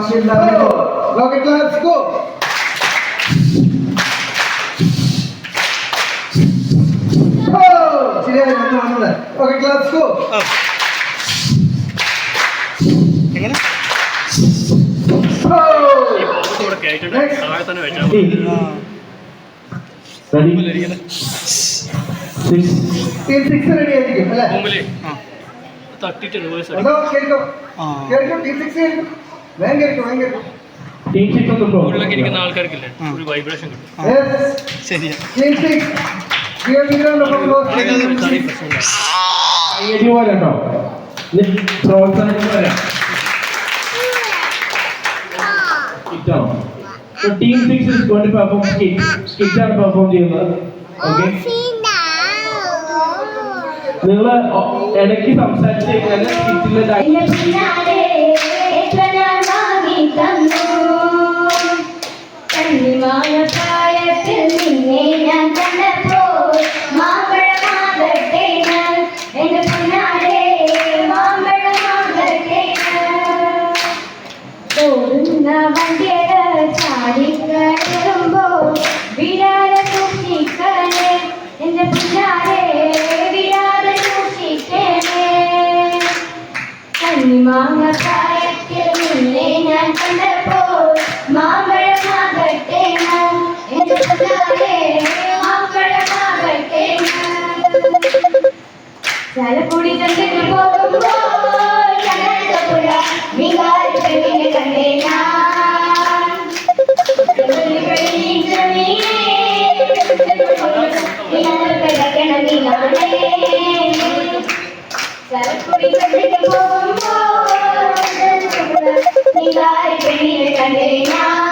ఆశీర్వాదం Rocket Labs, go! Okay class go എങ്ങനെ? തട്ടിട്ട് കേൾക്കും. കേൾക്കും ടീം സിക്സ് കേൾക്കും. ഉള്ളിലേക്ക് ഇരിക്കുന്ന ആൾക്കാർക്കില്ലേ? ഒരു വൈബ്രേഷൻ കിട്ടും. ശരിയാ. പോലെ കേട്ടോ പ്രോത്സാഹിപ്പിക്കാൻ വരാം team six is going to perform skit skit ആണ് പെർഫോം ചെയ്യുന്നത്. ഓക്കെ നിങ്ങൾ ഇടയ്ക്ക് സംസാരിച്ച് കഴിഞ്ഞാൽ സ്കിറ്റിന്റെ കണ്ണിമായ പ്രായത്തിൽ നിന്നെ ഞാൻ കണ്ടപ്പോൾ ஜலபுடி தந்துட்டு போதும் போல நீங்கள் கண்டேன் நீங்கள் கண்டேன்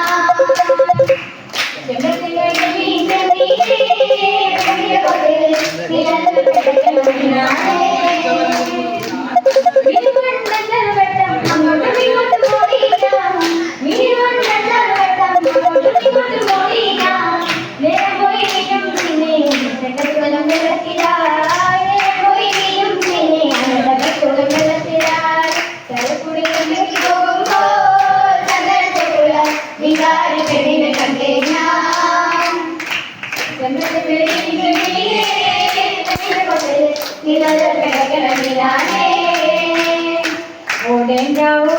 Again.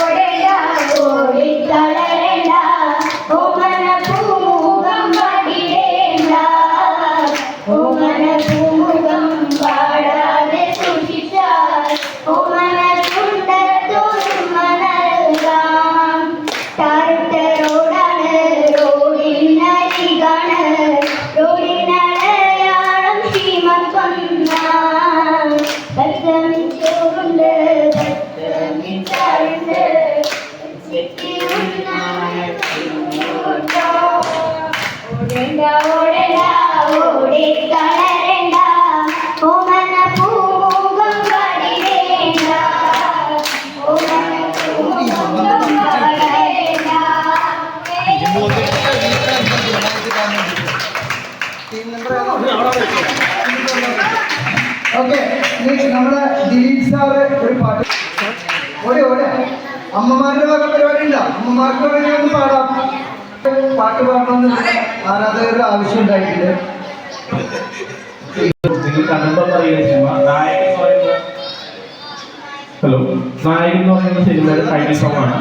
ഓക്കെ നമ്മുടെ ദിലീപ് സാറ് ഒരു പാട്ട്. ഓടി ഓടി. അമ്മമാരുടെ വക പരിപാടി ഉണ്ടോ അമ്മമാർക്ക് വേണമെങ്കിൽ ഒന്ന് പാടാം. പാട്ട് പാടണമെന്ന് ആരാധകരുടെ ആവശ്യം ഉണ്ടായിട്ടുണ്ട്. ഹലോ നായകൻ എന്ന് പറയുന്ന സിനിമയുടെ ടൈറ്റിൽ സോങ് ആണ്